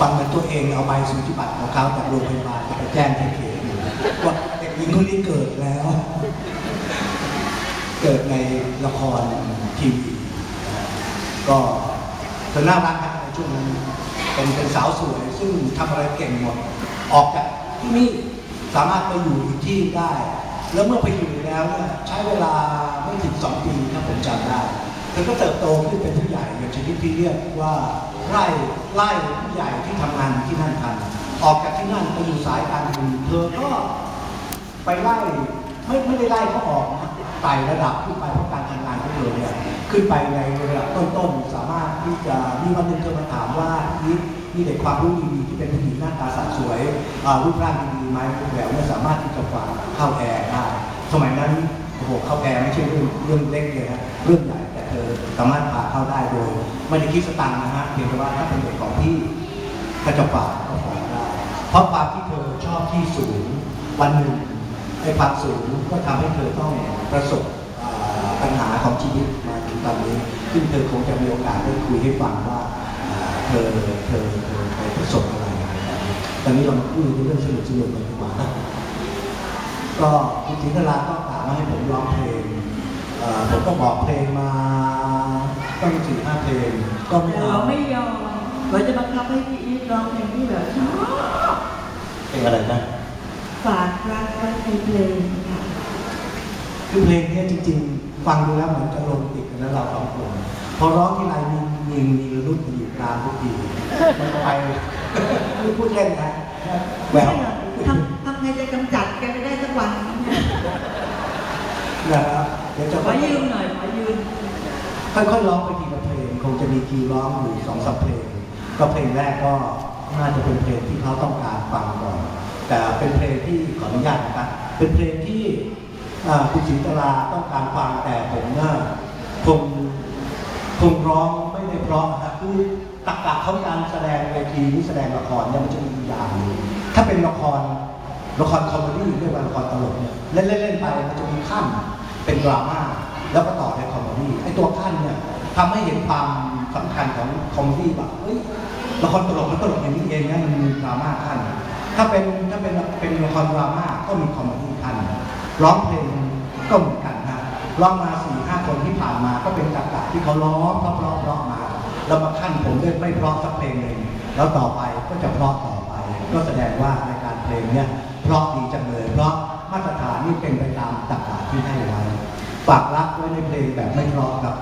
ฟังเหมือนตัวเองเอาใบสุจิบัตรของเขาจากโรงพยาบาลจะไปแจ้งที่เขตว่าเด็กหญิงคนนี้เกิดแล้ว เกิดในละครทีวีก็เธอน่ารักครับในช่วงนั้นเป็นเป็นสาวสวย ซึ่งทำอะไรเก่งหมด ออกจากที่นี่สามารถไปอยู่อีกที่ได้ แล้วเมื่อไปอยู่แล้วเนี่ยใช้เวลาไม่ถึงสองปีถ้าผมจำได้ เธอก็เติบโตขึ้นเป็นผู้ใหญ่อย่างชนิดที่เรียกว่าไล่ไล่ผู้ใหญ่ที่ทำงานที่นั่นทัน ออกจากที่นั่นไปอยู่สายการบินเธอก็ไปไล่ไม่ไม่ได้ไล่เขาออกนะไต่ระดับขึ้นไปเพราะการทำงานของเธอเนี่ยขึ้นไปในระดับต้นๆสามารถที่จะมีวันหนึ่งเธอมาถามว่าพี่มีเด็กความรู้ดีๆที่เป็นผู้หญิงหน้าตาสาวสวยอ่ารูปร่างดีๆไหมแหววเนี่ยสามารถที่จะฝาเข้าแอร์ได้สมัยนั้นโอ้โหเข้าแอร์ไม่ใช่เรื่องเรื่องเล็กเลยนะเรื่องใหญ่ สามารถพาเข้าได้โดยไม่ได้คิดสตังค์นะฮะเพียงแต่ว่าถ้าเป็นเด็กของพี่ก็จะฝากก็ฝากได้เพราะความที่เธอชอบที่สูงวันหนึ่งไอ้ความสูงก็ทำให้เธอต้องประสบปัญหาของชีวิตมาถึงตอนนี้ ซึ่งเธอคงจะมีโอกาสได้คุยให้ฟังว่าเธอเธอเธอไปประสบอะไรอะไรตอนนี้เรามาพูดเรื่องสนุกสนุกๆกันดีกว่านะก็คุณศรีธราก็ถามมาให้ผมร้องเพลงผมก็บอกเพลงมา ตั้งสี่ห้าเพลงก็ไม่แต่เอาเราไม่ยอมเราจะบังคับให้พี่อีทร้องเพลงที่แบบชอบเพลงอะไรนะฝากรักไว้ในเพลงค่ะคือเพลงเนี้ยจริง ๆ ฟังดูแล้วเหมือนจะโรแมนติกกันนะเราสองคนพอร้องที่ไรมีมีมีรุ่นอยู่กลางทุกทีมันก็ไปไม่พูดเล่นนะแหวไม่วใช่เหรอทำทำไงจะกำจัดแกไม่ได้สักวันเนี่ยนะครับเดี๋ยวจะขอยืมหน่อยขอยืม ค่อยๆร้องไปทีละเพลงคงจะมีคีร้องอยู่สองสามเพลง ก็เพลงแรกก็น่าจะเป็นเพลงที่เขาต้องการฟังก่อนแต่เป็นเพลงที่ขออนุญาตนะครับเป็นเพลงที่คุณศรีตลาต้องการฟังแต่ผมเน่าคงคงร้องไม่ได้เพราะนะครับคือตักกะเขาการแสดงเวทีหรือแสดงละครเนี่ยมันจะมีอย่างถ้าเป็นละครละครคอมเมดี้เรียกว่าละครตลกเนี่ยเล่นเล่นไปมันจะมีขั้นเป็นดราม่าแล้วก็ต่อในคอมเมดี้ ตัวขั้นเนี่ยทำให้เห็นความสำคัญของคอมเมดี้แบบเฮ้ยละครตลกมันตลกอย่างนี้เองนะมันมีดราม่าขั้นถ้าเป็นถ้าเป็นเป็นละครดราม่าก็มีคอมเมดี้ขั้นร้องเพลงก็เหมือนกันนะร้องมาสี่ห้าคนที่ผ่านมาก็เป็นจักระที่เขาร้องเพราะเพราะมาแล้วมาขั้นผมเล่นไม่เพราะสักเพลงหนึ่งแล้วต่อไปก็จะเพราะต่อไป ก็แสดงว่ารายการเพลงเนี่ยเพราะดีจังเลยเพราะมาตรฐานนี่เป็นไปตามจักระที่ให้ไว้ ฝากรักไว้ในเพลงแบบไม่เพราะครับ